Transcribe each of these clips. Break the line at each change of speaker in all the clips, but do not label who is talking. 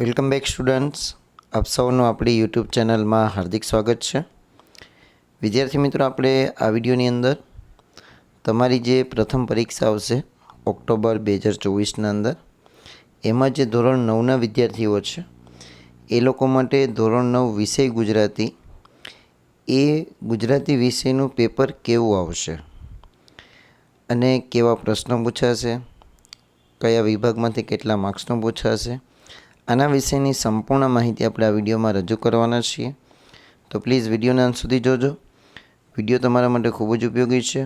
welcome back students આપ સૌનું આપણી યુટ્યુબ ચેનલમાં હાર્દિક સ્વાગત છે વિદ્યાર્થી મિત્રો આપણે આ વિડીયોની અંદર તમારી જે પ્રથમ પરીક્ષા આવશે ઓક્ટોબર બે હજાર ચોવીસના અંદર એમાં જે ધોરણ નવના વિદ્યાર્થીઓ છે એ લોકો માટે ધોરણ નવ વિષય ગુજરાતી એ ગુજરાતી વિષયનું પેપર કેવું આવશે અને કેવા પ્રશ્નો પૂછાશે કયા વિભાગમાંથી કેટલા માર્ક્સનો પૂછાશે આના વિશેની સંપૂર્ણ માહિતી આપણે આ વિડીયોમાં રજૂ કરવાના છીએ તો પ્લીઝ વિડીયોના અંત સુધી જોજો વિડીયો તમારા માટે ખૂબ જ ઉપયોગી છે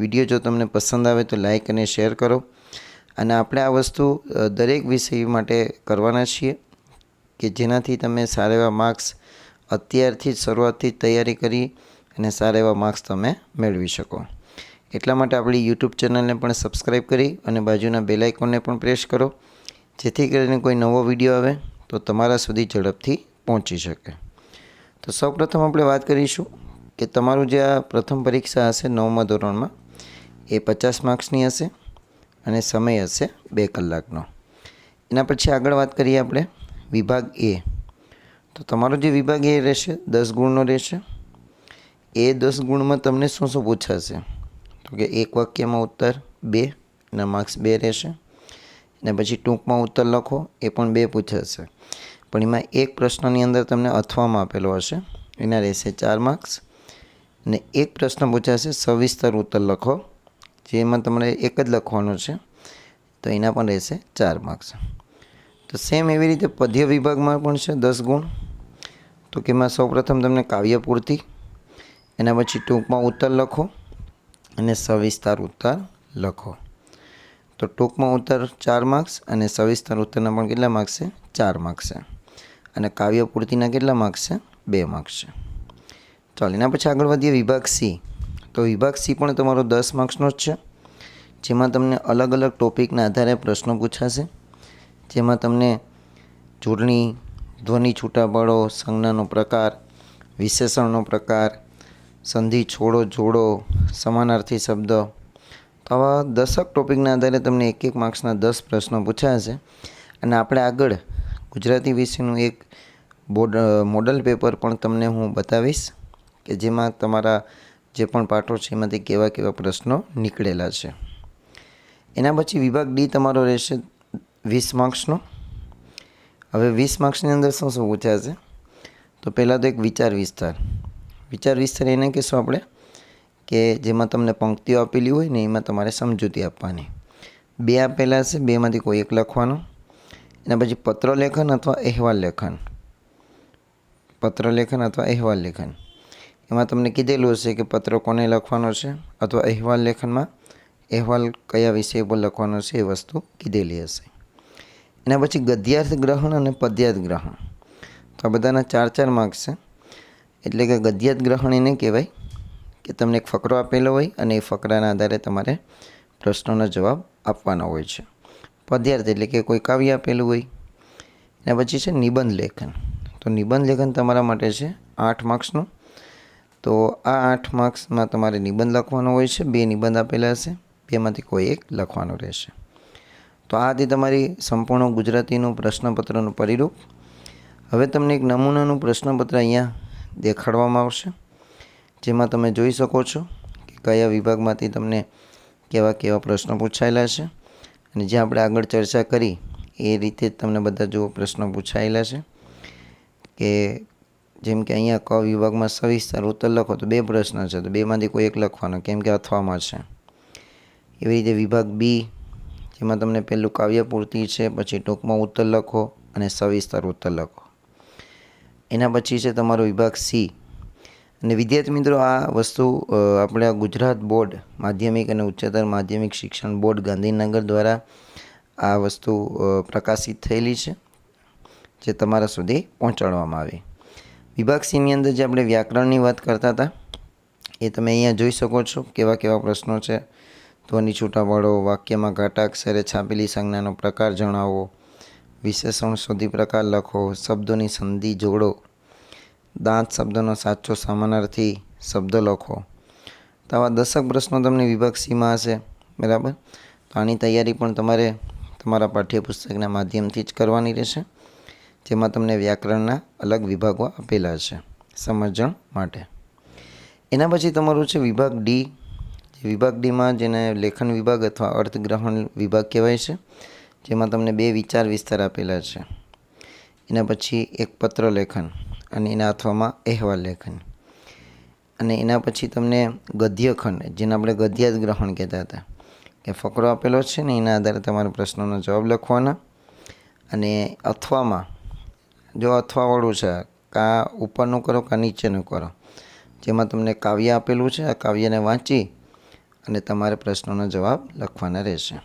વિડીયો જો તમને પસંદ આવે તો લાઇક અને શેર કરો અને આપણે આ વસ્તુ દરેક વિષય માટે કરવાના છીએ કે જેનાથી તમે સારા એવા માર્ક્સ અત્યારથી જ શરૂઆતથી જ તૈયારી કરી અને સારા એવા માર્ક્સ તમે મેળવી શકો એટલા માટે આપણી યુટ્યુબ ચેનલને પણ સબસ્ક્રાઈબ કરી અને બાજુના બેલ પણ પ્રેસ કરો જેથી કરીને કોઈ નવો વિડીયો આવે તો તમારા સુધી ઝડપથી પહોંચી શકે તો સૌપ્રથમ આપણે વાત કરીશું કે તમારું જે આ પ્રથમ પરીક્ષા હશે નવમા ધોરણમાં એ પચાસ માર્ક્સની હશે અને સમય હશે બે કલાકનો એના પછી આગળ વાત કરીએ આપણે વિભાગ એ તો તમારો જે વિભાગ એ રહેશે દસ ગુણનો રહેશે એ દસ ગુણમાં તમને શું શું પૂછાશે તો કે એક વાક્યમાં ઉત્તર બે એના માર્ક્સ બે રહેશે ને પછી ટૂંકમાં ઉત્તર લખો એ પણ બે પૂછાશે પણ એમાં એક પ્રશ્નની અંદર તમને અથવામાં આપેલો હશે એના રહેશે ચાર માર્ક્સ ને એક પ્રશ્ન પૂછાશે સવિસ્તર ઉત્તર લખો જેમાં તમારે એક જ લખવાનું છે તો એના પણ રહેશે ચાર માર્ક્સ તો સેમ એવી રીતે પદ્ય વિભાગમાં પણ છે દસ ગુણ તો કે એમાં સૌપ્રથમ તમને કાવ્ય પૂર્તિ એના પછી ટૂંકમાં ઉત્તર લખો અને સવિસ્તાર ઉત્તર લખો તો ટૂંકમાં ઉત્તર ચાર માર્ક્સ અને સવિસ્તર ઉત્તરના પણ કેટલા માર્ક્સ છે ચાર માર્ક્સ છે અને કાવ્ય પૂર્તિના કેટલા માર્ક્સ છે બે માર્ક્સ છે ચાલો એના પછી આગળ વધીએ વિભાગ સી તો વિભાગ સી પણ તમારો દસ માર્ક્સનો જ છે જેમાં તમને અલગ અલગ ટોપિકના આધારે પ્રશ્નો પૂછાશે જેમાં તમને જોડણી ધ્વનિ છૂટાબળો સંજ્ઞાનો પ્રકાર વિશેષણનો પ્રકાર સંધિ છોડો જોડો સમાનાર્થી શબ્દ તો આવા દશક ટોપિકના આધારે તમને એક એક માર્ક્સના દસ પ્રશ્નો પૂછ્યા છે અને આપણે આગળ ગુજરાતી વિષયનું એક બોર્ડ મોડલ પેપર પણ તમને હું બતાવીશ કે જેમાં તમારા જે પણ પાઠો છે એમાંથી કેવા કેવા પ્રશ્નો નીકળેલા છે એના પછી વિભાગ ડી તમારો રહેશે વીસ માર્ક્સનો હવે વીસ માર્ક્સની અંદર શું શું પૂછ્યા છે તો પહેલાં તો એક વિચાર વિસ્તાર વિચાર વિસ્તાર એને કહીશું આપણે કે જેમાં તમને પંક્તિઓ આપેલી હોય ને એમાં તમારે સમજૂતી આપવાની બે આપેલા હશે બેમાંથી કોઈ એક લખવાનું એના પછી પત્ર લેખન અથવા અહેવાલ લેખન પત્ર લેખન અથવા અહેવાલ લેખન એમાં તમને કીધેલું હશે કે પત્ર કોને લખવાનો છે અથવા અહેવાલ લેખનમાં અહેવાલ કયા વિષય પર લખવાનો છે એ વસ્તુ કીધેલી હશે એના પછી ગદ્યાર્થ ગ્રહણ અને પદ્યાર્થ ગ્રહણ તો આ બધાના ચાર ચાર માર્ક્સ છે એટલે કે ગદ્યાર્થ ગ્રહણ એને કહેવાય કે તમને એક ફકરો આપેલો હોય અને એ ફકરાના આધારે તમારે પ્રશ્નોનો જવાબ આપવાનો હોય છે પદ્યાર્થ એટલે કે કોઈ કાવ્ય આપેલું હોય અને પછી છે નિબંધ લેખન તો નિબંધ લેખન તમારા માટે છે આઠ માર્ક્સનું તો આ આઠ માર્ક્સમાં તમારે નિબંધ લખવાનો હોય છે બે નિબંધ આપેલા હશે બેમાંથી કોઈ એક લખવાનો રહેશે તો આથી તમારી સંપૂર્ણ ગુજરાતીનું પ્રશ્નપત્રનું પરિરૂપ હવે તમને એક નમૂનાનું પ્રશ્નપત્ર અહીંયા દેખાડવામાં આવશે જેમાં તમે જોઈ શકો છો કે કયા વિભાગમાંથી તમને કેવા કેવા પ્રશ્નો પૂછાયેલા છે અને જે આપણે આગળ ચર્ચા કરી એ રીતે જ તમને બધા જો પ્રશ્નો પૂછાયેલા છે કે જેમ કે અહીંયા ક વિભાગમાં સવિસ્તાર ઉત્તર લખો તો બે પ્રશ્ન છે તો બેમાંથી કોઈ એક લખવાનો કેમ કે અથવામાં છે એવી રીતે વિભાગ બી જેમાં તમને પહેલું કાવ્ય પૂર્તિ છે પછી ટૂંકમાં ઉત્તર લખો અને સવિસ્તાર ઉત્તર લખો એના પછી છે તમારો વિભાગ સી અને વિદ્યાર્થી મિત્રો આ વસ્તુ આપણે ગુજરાત બોર્ડ માધ્યમિક અને ઉચ્ચતર માધ્યમિક શિક્ષણ બોર્ડ ગાંધીનગર દ્વારા આ વસ્તુ પ્રકાશિત થયેલી છે જે તમારા સુધી પહોંચાડવામાં આવી વિભાગ સીની અંદર જે આપણે વ્યાકરણની વાત કરતા હતા એ તમે અહીંયા જોઈ શકો છો કેવા કેવા પ્રશ્નો છે ધ્વનિ છૂટાવાળો વાક્યમાં ઘાટા અક્ષરે છાપેલી સંજ્ઞાનો પ્રકાર જણાવો વિશેષણ શોધી પ્રકાર લખો શબ્દોની સંધિ જોડો દાંત શબ્દનો સાચો સમાનાર્થી શબ્દ લખો તો આવા દશક પ્રશ્નો તમને વિભાગ સીમાં હશે બરાબર તો આની તૈયારી પણ તમારે તમારા પાઠ્યપુસ્તકના માધ્યમથી જ કરવાની રહેશે જેમાં તમને વ્યાકરણના અલગ વિભાગો આપેલા છે સમજણ માટે એના પછી તમારું છે વિભાગ ડી વિભાગ ડીમાં જેને લેખન વિભાગ અથવા અર્થગ્રહણ વિભાગ કહેવાય છે જેમાં તમને બે વિચાર વિસ્તાર આપેલા છે એના પછી એક પત્ર લેખન અને એના અથવામાં અહેવાલ લેખન અને એના પછી તમને ગદ્યખંડ જેને આપણે ગદ્યાદ ગ્રહણ કહેતા હતા કે ફકરો આપેલો છે ને એના આધારે તમારા પ્રશ્નોનો જવાબ લખવાના અને અથવામાં જો અથવાવાળું છે કાં ઉપરનું કરો કાં નીચેનું કરો જેમાં તમને કાવ્ય આપેલું છે આ કાવ્યને વાંચી અને તમારે પ્રશ્નોનો જવાબ લખવાના રહેશે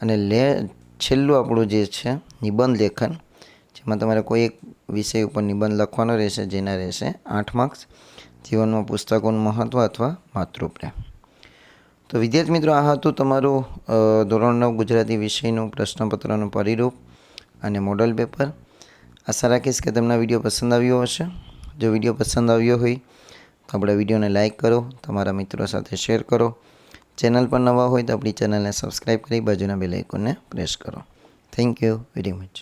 અને લે છેલ્લું આપણું જે છે નિબંધ લેખન જેમાં તમારે કોઈ એક વિષય ઉપર નિબંધ લખવાનો રહેશે જેના રહેશે આઠ માર્ક્સ જીવનમાં પુસ્તકોનું મહત્ત્વ અથવા માતૃપ્રેમ તો વિદ્યાર્થી મિત્રો આ હતું તમારું ધોરણ નવ ગુજરાતી વિષયનું પ્રશ્નપત્રનું પરિરૂપ અને મોડલ પેપર આશા રાખીશ કે તમને વિડીયો પસંદ આવ્યો હશે જો વિડીયો પસંદ આવ્યો હોય તો આપણા વિડીયોને લાઇક કરો તમારા મિત્રો સાથે શેર કરો ચેનલ પર નવા હોય તો આપણી ચેનલને સબસ્ક્રાઈબ કરી બાજુના બે લાઇકોનને પ્રેસ કરો થેન્ક યુ વેરી મચ